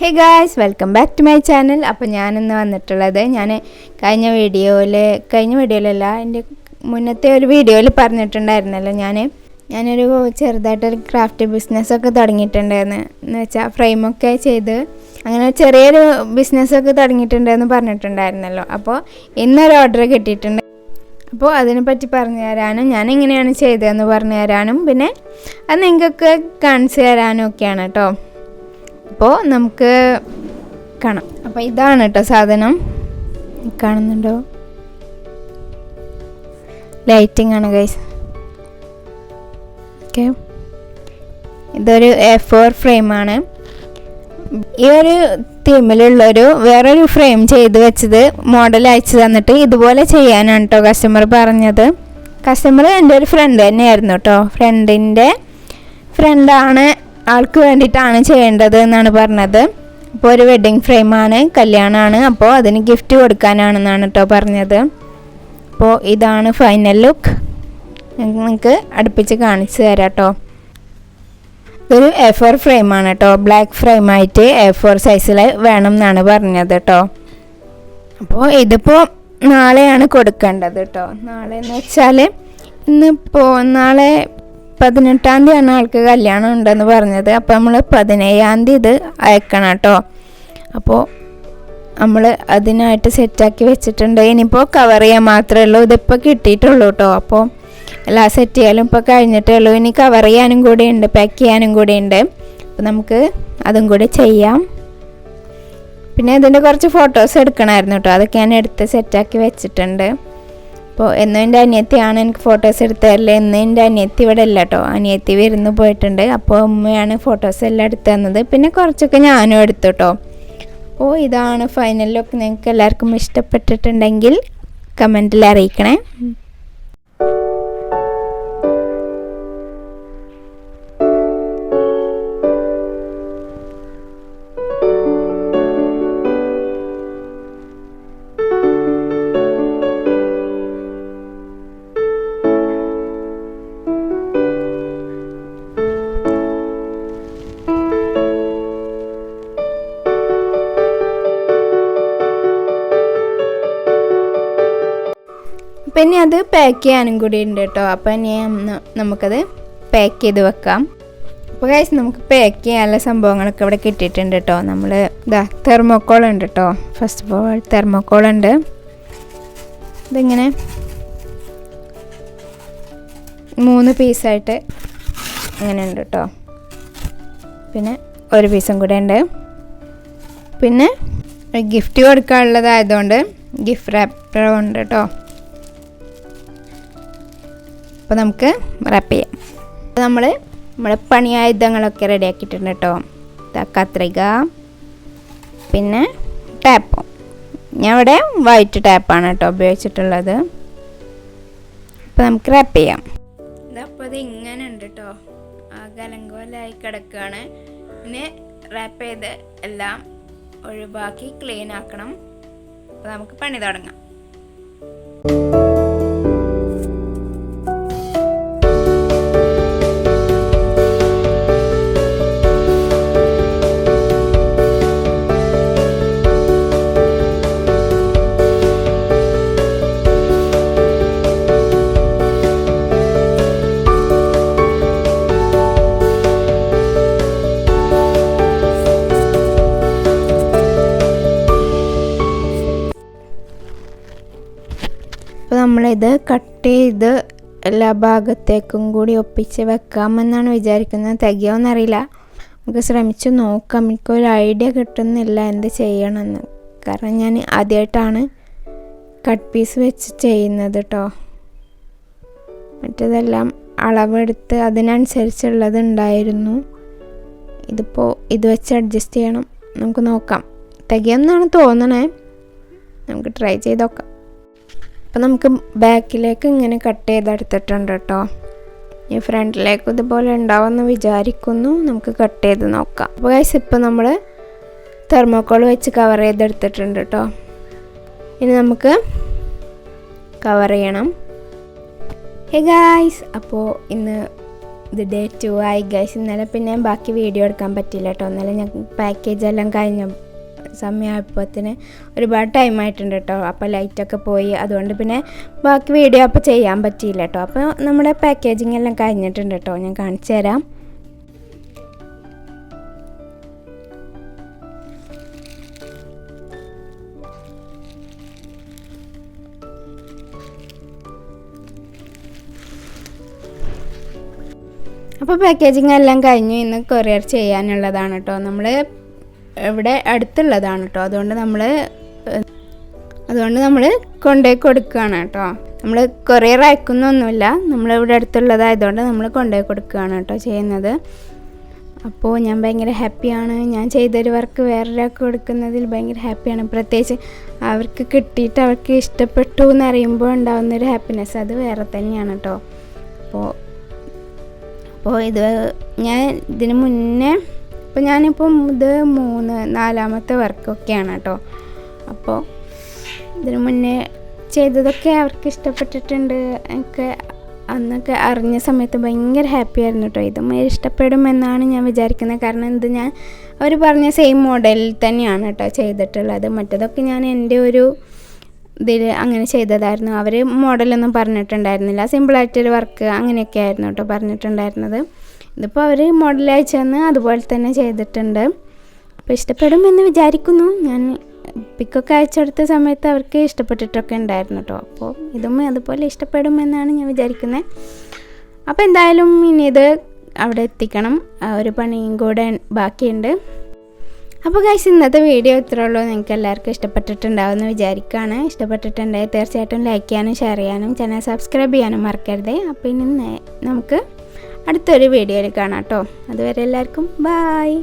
Hey guys welcome back to my channel അപ്പോൾ ഞാനിന്ന് വന്നിട്ടുള്ളത് ഞാൻ കഴിഞ്ഞ വീഡിയോയിൽ കഴിഞ്ഞ വീഡിയോയിലല്ല എന്റെ മുന്നത്തെ ഒരു വീഡിയോയിൽ പറഞ്ഞിട്ടുണ്ടായിരുന്നല്ലോ ഞാൻ ഞാനൊരു ചെറുതായിട്ടൊരു ക്രാഫ്റ്റ് ബിസിനസ്സൊക്കെ തുടങ്ങിയിട്ടുണ്ടായിരുന്നു എന്ന് വെച്ചാൽ ഫ്രെയിമൊക്കെ ചെയ്ത് അങ്ങനെ ചെറിയൊരു ബിസിനസ്സൊക്കെ തുടങ്ങിയിട്ടുണ്ടെന്ന് പറഞ്ഞിട്ടുണ്ടായിരുന്നല്ലോ. അപ്പോൾ ഇന്നൊരു ഓർഡർ കിട്ടിയിട്ടുണ്ട്. അപ്പോൾ അതിനെപ്പറ്റി പറഞ്ഞു തരാനും ഞാൻ എങ്ങനെയാണ് ചെയ്തതെന്ന് പറഞ്ഞു തരാനും പിന്നെ അത് നിങ്ങൾക്കൊക്കെ കാണിച്ചു തരാനും ഒക്കെയാണ് കേട്ടോ. അപ്പോൾ നമുക്ക് കാണാം. അപ്പോൾ ഇതാണ് കേട്ടോ സാധനം. കാണുന്നുണ്ടോ? ലൈറ്റിംഗ് ആണ് ഗൈസ് ഓക്കെ ഇതൊരു എ ഫോർ ഫ്രെയിമാണ് ഈ ഒരു തീമിലുള്ളൊരു വേറൊരു ഫ്രെയിം ചെയ്ത് വെച്ചത് മോഡൽ അയച്ചു തന്നിട്ട് ഇതുപോലെ ചെയ്യാനാണ് കേട്ടോ കസ്റ്റമർ പറഞ്ഞത്. കസ്റ്റമർ എന്റെ ഒരു ഫ്രണ്ട് തന്നെയായിരുന്നു കേട്ടോ ഫ്രണ്ടിന്റെ ഫ്രണ്ടാണ് ആൾക്ക് വേണ്ടിയിട്ടാണ് ചെയ്യേണ്ടത് എന്നാണ് പറഞ്ഞത്. അപ്പോൾ ഒരു വെഡ്ഡിങ് ഫ്രെയിമാണ് കല്യാണമാണ് അപ്പോൾ അതിന് ഗിഫ്റ്റ് കൊടുക്കാനാണെന്നാണ് കേട്ടോ പറഞ്ഞത്. അപ്പോൾ ഇതാണ് ഫൈനൽ ലുക്ക് നിങ്ങൾക്ക് അടുപ്പിച്ച് കാണിച്ചു തരാം കേട്ടോ ഇതൊരു എ ഫോർ ഫ്രെയിമാണ് കേട്ടോ ബ്ലാക്ക് ഫ്രെയിമായിട്ട് എ ഫോർ സൈസിൽ വേണം എന്നാണ് പറഞ്ഞത് കേട്ടോ അപ്പോൾ ഇതിപ്പോൾ നാളെയാണ് കൊടുക്കേണ്ടത് കേട്ടോ നാളെ എന്ന് വെച്ചാൽ ഇന്നിപ്പോൾ നാളെ പതിനെട്ടാം തീയതിയാണ് ആൾക്ക് കല്യാണം ഉണ്ടെന്ന് പറഞ്ഞത്. അപ്പോൾ നമ്മൾ പതിനേഴാം തീയതി ഇത് അയക്കണം കേട്ടോ അപ്പോൾ നമ്മൾ അതിനായിട്ട് സെറ്റാക്കി വെച്ചിട്ടുണ്ട്. ഇനിയിപ്പോൾ കവർ ചെയ്യാൻ മാത്രമേ ഉള്ളൂ. ഇതിപ്പോൾ കിട്ടിയിട്ടുള്ളൂ കേട്ടോ അപ്പോൾ എല്ലാ സെറ്റ് ചെയ്യാലും ഇപ്പോൾ കഴിഞ്ഞിട്ടേ ഉള്ളൂ ഇനി കവർ ചെയ്യാനും കൂടി ഉണ്ട് പാക്ക് ചെയ്യാനും കൂടി ഉണ്ട്. അപ്പോൾ നമുക്ക് അതും കൂടി ചെയ്യാം. പിന്നെ ഇതിന്റെ കുറച്ച് ഫോട്ടോസ് എടുക്കണമായിരുന്നു കേട്ടോ അതൊക്കെ ഞാൻ എടുത്ത് സെറ്റാക്കി വെച്ചിട്ടുണ്ട്. അപ്പോൾ എന്നും എന്റെ അനിയത്തിയാണ് എനിക്ക് ഫോട്ടോസ് എടുത്ത് തരൽ. എന്നും എന്റെ അനിയത്തി ഇവിടെ ഇല്ല കേട്ടോ അനിയത്തി വിരുന്ന് പോയിട്ടുണ്ട്. അപ്പോൾ അമ്മയാണ് ഫോട്ടോസ് എല്ലാം എടുത്തു തന്നത്. പിന്നെ കുറച്ചൊക്കെ ഞാനും എടുത്തു കേട്ടോ അപ്പോൾ ഇതാണ് ഫൈനൽ ലുക്ക് നിങ്ങൾക്ക് എല്ലാവർക്കും ഇഷ്ടപ്പെട്ടിട്ടുണ്ടെങ്കിൽ കമന്റിൽ അറിയിക്കണേ. പിന്നെ അത് പാക്ക് ചെയ്യാനും കൂടി ഉണ്ട് കേട്ടോ. അപ്പം ഇനി നമുക്കത് പാക്ക് ചെയ്ത് വെക്കാം. അപ്പോൾ കഴിച്ച് നമുക്ക് പാക്ക് ചെയ്യാനുള്ള സംഭവങ്ങളൊക്കെ ഇവിടെ കിട്ടിയിട്ടുണ്ട് കേട്ടോ. നമ്മൾ ഇതാ തെർമോക്കോൾ ഉണ്ട് കേട്ടോ. ഫസ്റ്റ് ഓഫ് ഓൾ തെർമോക്കോൾ ഉണ്ട്. ഇതിങ്ങനെ മൂന്ന് പീസായിട്ട് അങ്ങനെ ഉണ്ട് കേട്ടോ. പിന്നെ ഒരു പീസും കൂടെ ഉണ്ട്. പിന്നെ ഗിഫ്റ്റ് കൊടുക്കാനുള്ളതായതുകൊണ്ട് ഗിഫ്റ്റ് റാപ്പർ ഉണ്ട് കേട്ടോ. അപ്പോൾ നമുക്ക് റാപ്പ് ചെയ്യാം. നമ്മൾ നമ്മുടെ പണിയായുധങ്ങളൊക്കെ റെഡിയാക്കിയിട്ടുണ്ട് കേട്ടോ കത്രിക പിന്നെ ടാപ്പും ഞാൻ ഇവിടെ വൈറ്റ് ടാപ്പാണ് കേട്ടോ ഉപയോഗിച്ചിട്ടുള്ളത്. അപ്പോൾ നമുക്ക് റാപ്പ് ചെയ്യാം. അപ്പോൾ ഇത് ഇങ്ങനെ ഉണ്ട് കേട്ടോ ആ കലങ്കോലായി കിടക്കുകയാണ് പിന്നെ റാപ്പ് ചെയ്ത് എല്ലാം ഒഴിവാക്കി ക്ലീൻ ആക്കണം. അപ്പോൾ നമുക്ക് പണി തുടങ്ങാം. നമ്മളിത് കട്ട് ചെയ്ത് എല്ലാ ഭാഗത്തേക്കും കൂടി ഒപ്പിച്ച് വെക്കാമെന്നാണ് വിചാരിക്കുന്നത്. തികയോന്നറിയില്ല. നമുക്ക് ശ്രമിച്ചു നോക്കാം. എനിക്കൊരു ഐഡിയ കിട്ടുന്നില്ല എന്ത് ചെയ്യണമെന്ന്. കാരണം ഞാൻ ആദ്യമായിട്ടാണ് കട്ട് പീസ് വെച്ച് ചെയ്യുന്നത് കേട്ടോ മറ്റതെല്ലാം അളവെടുത്ത് അതിനനുസരിച്ചുള്ളത് ഉണ്ടായിരുന്നു. ഇതിപ്പോൾ ഇത് വെച്ച് അഡ്ജസ്റ്റ് ചെയ്യണം. നമുക്ക് നോക്കാം. തികയെന്നാണ് തോന്നണേ. നമുക്ക് ട്രൈ ചെയ്ത് നോക്കാം. അപ്പോൾ നമുക്ക് ബാക്കിലേക്ക് ഇങ്ങനെ കട്ട് ചെയ്തെടുത്തിട്ടുണ്ട് കേട്ടോ. ഈ ഫ്രണ്ടിലേക്ക് ഇതുപോലെ ഉണ്ടാവുമെന്ന് വിചാരിക്കുന്നു. നമുക്ക് കട്ട് ചെയ്ത് നോക്കാം. അപ്പോൾ ഗൈസ് ഇപ്പോൾ നമ്മൾ തെർമോക്കോൾ വെച്ച് കവർ ചെയ്തെടുത്തിട്ടുണ്ട് കേട്ടോ. ഇനി നമുക്ക് കവർ ചെയ്യണം. ഹേ ഗായ്സ് അപ്പോൾ ഇന്ന് ഇത് ഡേ ടു ആയി. ഗൈസ് ഇന്നലെ പിന്നെ ബാക്കി വീഡിയോ എടുക്കാൻ പറ്റില്ല കേട്ടോ. ഇന്നലെ ഞാൻ പാക്കേജ് എല്ലാം കഴിഞ്ഞ. സമയമായപ്പോഴത്തിന് ഒരുപാട് ടൈം ആയിട്ടുണ്ട് കേട്ടോ അപ്പോൾ ലൈറ്റൊക്കെ പോയി. അതുകൊണ്ട് പിന്നെ ബാക്കി വീഡിയോ അപ്പോൾ ചെയ്യാൻ പറ്റിയില്ല കേട്ടോ അപ്പോൾ നമ്മുടെ പാക്കേജിങ് എല്ലാം കഴിഞ്ഞിട്ടുണ്ട് കേട്ടോ ഞാൻ കാണിച്ചു തരാം. അപ്പോൾ പാക്കേജിങ് എല്ലാം കഴിഞ്ഞു. ഇന്ന് കൊറിയർ ചെയ്യാനുള്ളതാണ് കേട്ടോ നമ്മൾ ഇവിടെ അടുത്തുള്ളതാണ് കേട്ടോ അതുകൊണ്ട് നമ്മൾ അതുകൊണ്ട് നമ്മൾ കൊണ്ടുപോയി കൊടുക്കുകയാണ് കേട്ടോ നമ്മൾ കൊറിയർ അയക്കുന്നൊന്നുമില്ല. നമ്മൾ ഇവിടെ അടുത്തുള്ളതായതുകൊണ്ട് നമ്മൾ കൊണ്ടുപോയി കൊടുക്കുകയാണ് കേട്ടോ ചെയ്യുന്നത്. അപ്പോൾ ഞാൻ ഭയങ്കര ഹാപ്പിയാണ്. ഞാൻ ചെയ്തൊരു വർക്ക് വേറൊരാൾക്ക് കൊടുക്കുന്നതിൽ ഭയങ്കര ഹാപ്പിയാണ്. പ്രത്യേകിച്ച് അവർക്ക് കിട്ടിയിട്ട് അവർക്ക് ഇഷ്ടപ്പെട്ടു എന്ന് അറിയുമ്പോൾ ഉണ്ടാകുന്നൊരു ഹാപ്പിനെസ് അത് വേറെ തന്നെയാണ് കേട്ടോ അപ്പോൾ അപ്പോൾ ഇത് ഞാൻ ഇതിന് മുന്നേ അപ്പോൾ ഞാനിപ്പം ഇത് മൂന്ന് നാലാമത്തെ വർക്കൊക്കെയാണ് കേട്ടോ. അപ്പോൾ ഇതിനു മുന്നേ ചെയ്തതൊക്കെ അവർക്ക് ഇഷ്ടപ്പെട്ടിട്ടുണ്ട് എനിക്ക് അന്നൊക്കെ അറിഞ്ഞ സമയത്ത് ഭയങ്കര ഹാപ്പി ആയിരുന്നു കേട്ടോ. ഇതും ഇഷ്ടപ്പെടുമെന്നാണ് ഞാൻ വിചാരിക്കുന്നത്. കാരണം ഇത് ഞാൻ അവർ പറഞ്ഞ സെയിം മോഡലിൽ തന്നെയാണ് കേട്ടോ ചെയ്തിട്ടുള്ളത്. മറ്റതൊക്കെ ഞാൻ എന്റെ ഒരു ഇതിൽ അങ്ങനെ ചെയ്തതായിരുന്നു. അവർ മോഡലൊന്നും പറഞ്ഞിട്ടുണ്ടായിരുന്നില്ല. സിമ്പിളായിട്ടൊരു വർക്ക് അങ്ങനെയൊക്കെ ആയിരുന്നു കേട്ടോ പറഞ്ഞിട്ടുണ്ടായിരുന്നത്. ഇതിപ്പോൾ അവർ മോഡൽ അയച്ചെന്ന് അതുപോലെ തന്നെ ചെയ്തിട്ടുണ്ട്. അപ്പോൾ ഇഷ്ടപ്പെടുമെന്ന് വിചാരിക്കുന്നു. ഞാൻ പിക്കൊക്കെ അയച്ചെടുത്ത സമയത്ത് അവർക്ക് ഇഷ്ടപ്പെട്ടിട്ടൊക്കെ ഉണ്ടായിരുന്നു കേട്ടോ അപ്പോൾ ഇതും അതുപോലെ ഇഷ്ടപ്പെടുമെന്നാണ് ഞാൻ വിചാരിക്കുന്നത് അപ്പോൾ എന്തായാലും ഇനി ഇത് അവിടെ എത്തിക്കണം. ഒരു പണിയും കൂടെ ബാക്കിയുണ്ട്. അപ്പോൾ ഗൈസ് ഇന്നത്തെ വീഡിയോ ഇത്രേ ഉള്ളൂ. നിങ്ങൾക്ക് എല്ലാവർക്കും ഇഷ്ടപ്പെട്ടിട്ടുണ്ടാവുമെന്ന് വിചാരിക്കുകയാണ് ഇഷ്ടപ്പെട്ടിട്ടുണ്ടെങ്കിൽ തീർച്ചയായിട്ടും ലൈക്ക് ചെയ്യാനും ഷെയർ ചെയ്യാനും ചാനൽ സബ്സ്ക്രൈബ് ചെയ്യാനും മറക്കരുത്. അപ്പോൾ ഇനി നമുക്ക് അടുത്തൊരു വീഡിയോയിൽ കാണാം കേട്ടോ. അതുവരെ എല്ലാവർക്കും ബായ്